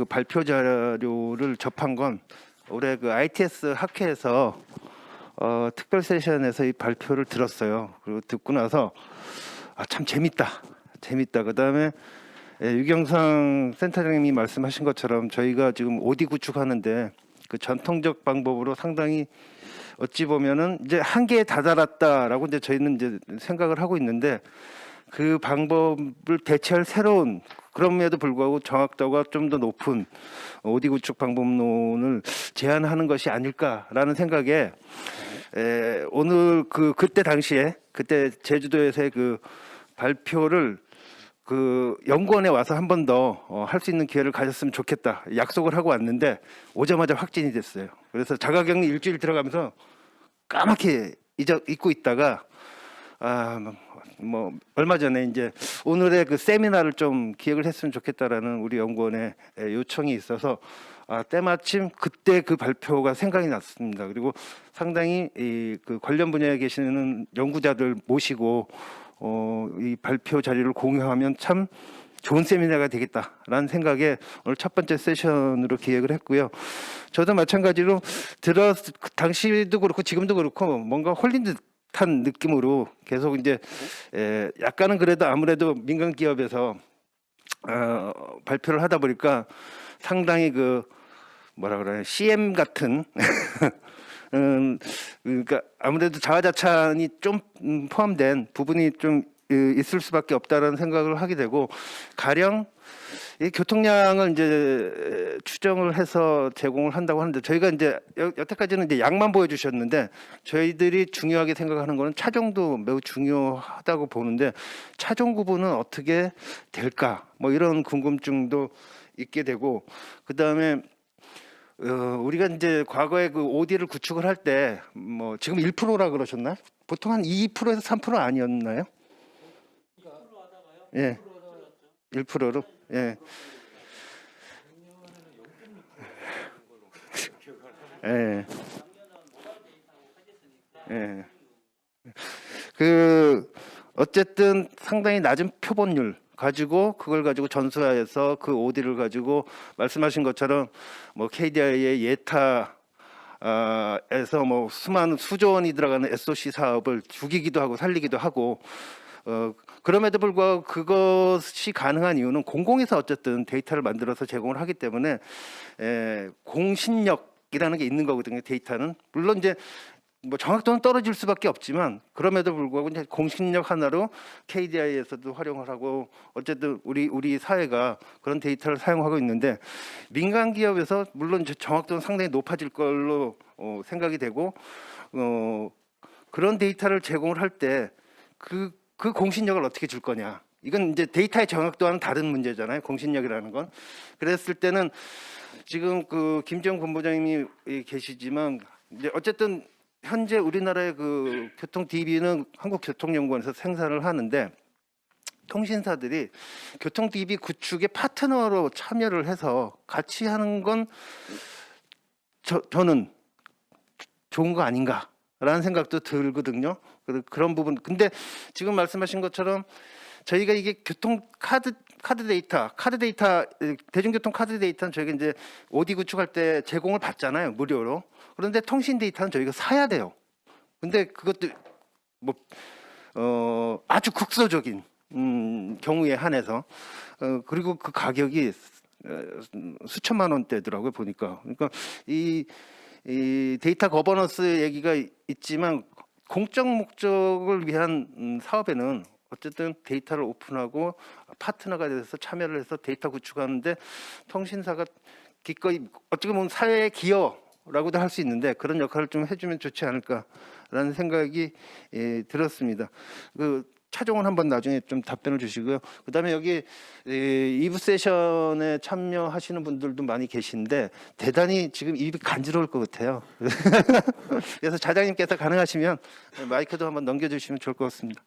그 발표 자료를 접한 건 올해 그 ITS 학회에서 어, 특별 세션에서 이 발표를 들었어요. 그리고 듣고 나서 아, 참 재밌다. 재밌다. 그 다음에 예, 유경상 센터장님이 말씀하신 것처럼 저희가 지금 오디 구축하는데 그 전통적 방법으로 상당히 어찌 보면은 이제 한계에 다다랐다라고 이제 저희는 이제 생각을 하고 있는데 그 방법을 대체할 새로운 그럼에도 불구하고 정확도가 좀 더 높은 오디 구축 방법론을 제안하는 것이 아닐까라는 생각에 에, 오늘 그 그때 당시에 그때 제주도에서의 그 발표를 그 연구원에 와서 한 번 더 할 수 있는 기회를 가졌으면 좋겠다 약속을 하고 왔는데 오자마자 확진이 됐어요. 그래서 자가격리 일주일 들어가면서 까맣게 잊어 잊고 있다가 아 뭐 얼마 전에 이제 오늘의 그 세미나를 좀 기획을 했으면 좋겠다라는 우리 연구원의 예, 요청이 있어서 아 때마침 그때 그 발표가 생각이 났습니다. 그리고 상당히 이 그 관련 분야에 계시는 연구자들 모시고 어, 이 발표 자료를 공유하면 참 좋은 세미나가 되겠다라는 생각에 오늘 첫 번째 세션으로 기획을 했고요. 저도 마찬가지로 들어 당시도 그렇고 지금도 그렇고 뭔가 홀린 듯 한 느낌으로 계속 이제 에, 약간은 그래도 아무래도 민간 기업에서 어, 발표를 하다 보니까 상당히 그 뭐라 그래요 CM 같은 음, 그러니까 아무래도 자화자찬이 좀 음, 포함된 부분이 좀 이, 있을 수밖에 없다라는 생각을 하게 되고 가령 이 교통량을 이제 추정을 해서 제공을 한다고 하는데 저희가 이제 여, 여태까지는 이제 양만 보여주셨는데 저희들이 중요하게 생각하는 거는 차종도 매우 중요하다고 보는데 차종 구분은 어떻게 될까 뭐 이런 궁금증도 있게 되고 그 다음에 어, 우리가 이제 과거에 그 OD를 구축을 할 때 뭐 지금 1%라 그러셨나? 보통 한 2%에서 3% 아니었나요? 예. 1%로. 예. 예. 예. 그 어쨌든 상당히 낮은 표본율 가지고 그걸 가지고 전수해서 그 오디를 가지고 말씀하신 것처럼 뭐 KDI의 예타 아, 에서 뭐 수많은 수조 원이 들어가는 SOC 사업을 죽이기도 하고 살리기도 하고 어, 그럼에도 불구하고 그것이 가능한 이유는 공공에서 어쨌든 데이터를 만들어서 제공을 하기 때문에 에, 공신력 이라는 게 있는 거거든요. 데이터는 물론 이제 뭐 정확도는 떨어질 수밖에 없지만 그럼에도 불구하고 이제 공신력 하나로 KDI에서도 활용을 하고 어쨌든 우리 우리 사회가 그런 데이터를 사용하고 있는데 민간 기업에서 물론 정확도는 상당히 높아질 걸로 어, 생각이 되고 어, 그런 데이터를 제공을 할 때 그 그 공신력을 어떻게 줄 거냐. 이건 이제 데이터의 정확도와는 다른 문제잖아요. 공신력이라는 건. 그랬을 때는 지금 그 김정 본부장님이 계시지만 이제 어쨌든 현재 우리나라의 그 교통 DB는 한국교통연구원에서 생산을 하는데 통신사들이 교통 DB 구축의 파트너로 참여를 해서 같이 하는 건 저, 저는 좋은 거 아닌가 라는 생각도 들거든요. 그- 그런 부분. 근데 지금 말씀하신 것처럼 저희가 이게 교통 카드 카드 데이터, 카드 데이터 에, 대중교통 카드 데이터는 저희가 이제 오디 구축할 때 제공을 받잖아요, 무료로. 그런데 통신 데이터는 저희가 사야 돼요. 근데 그것도 뭐 어, 아주 국소적인 음, 경우에 한해서 어, 그리고 그 가격이 어, 수천만 원대더라고요 보니까. 그러니까 이, 이 데이터 거버넌스 얘기가 있지만 공적 목적을 위한 음, 사업에는 어쨌든 데이터를 오픈하고 파트너가 돼서 참여를 해서 데이터 구축하는데 통신사가 기꺼이 어떻게 보면 사회의 기여라고도 할 수 있는데 그런 역할을 좀 해주면 좋지 않을까라는 생각이 예, 들었습니다. 그 차종은 한번 나중에 좀 답변을 주시고요. 그다음에 여기 이 2부 세션에 참여하시는 분들도 많이 계신데 대단히 지금 입이 간지러울 것 같아요. 그래서 자장님께서 가능하시면 마이크도 한번 넘겨주시면 좋을 것 같습니다.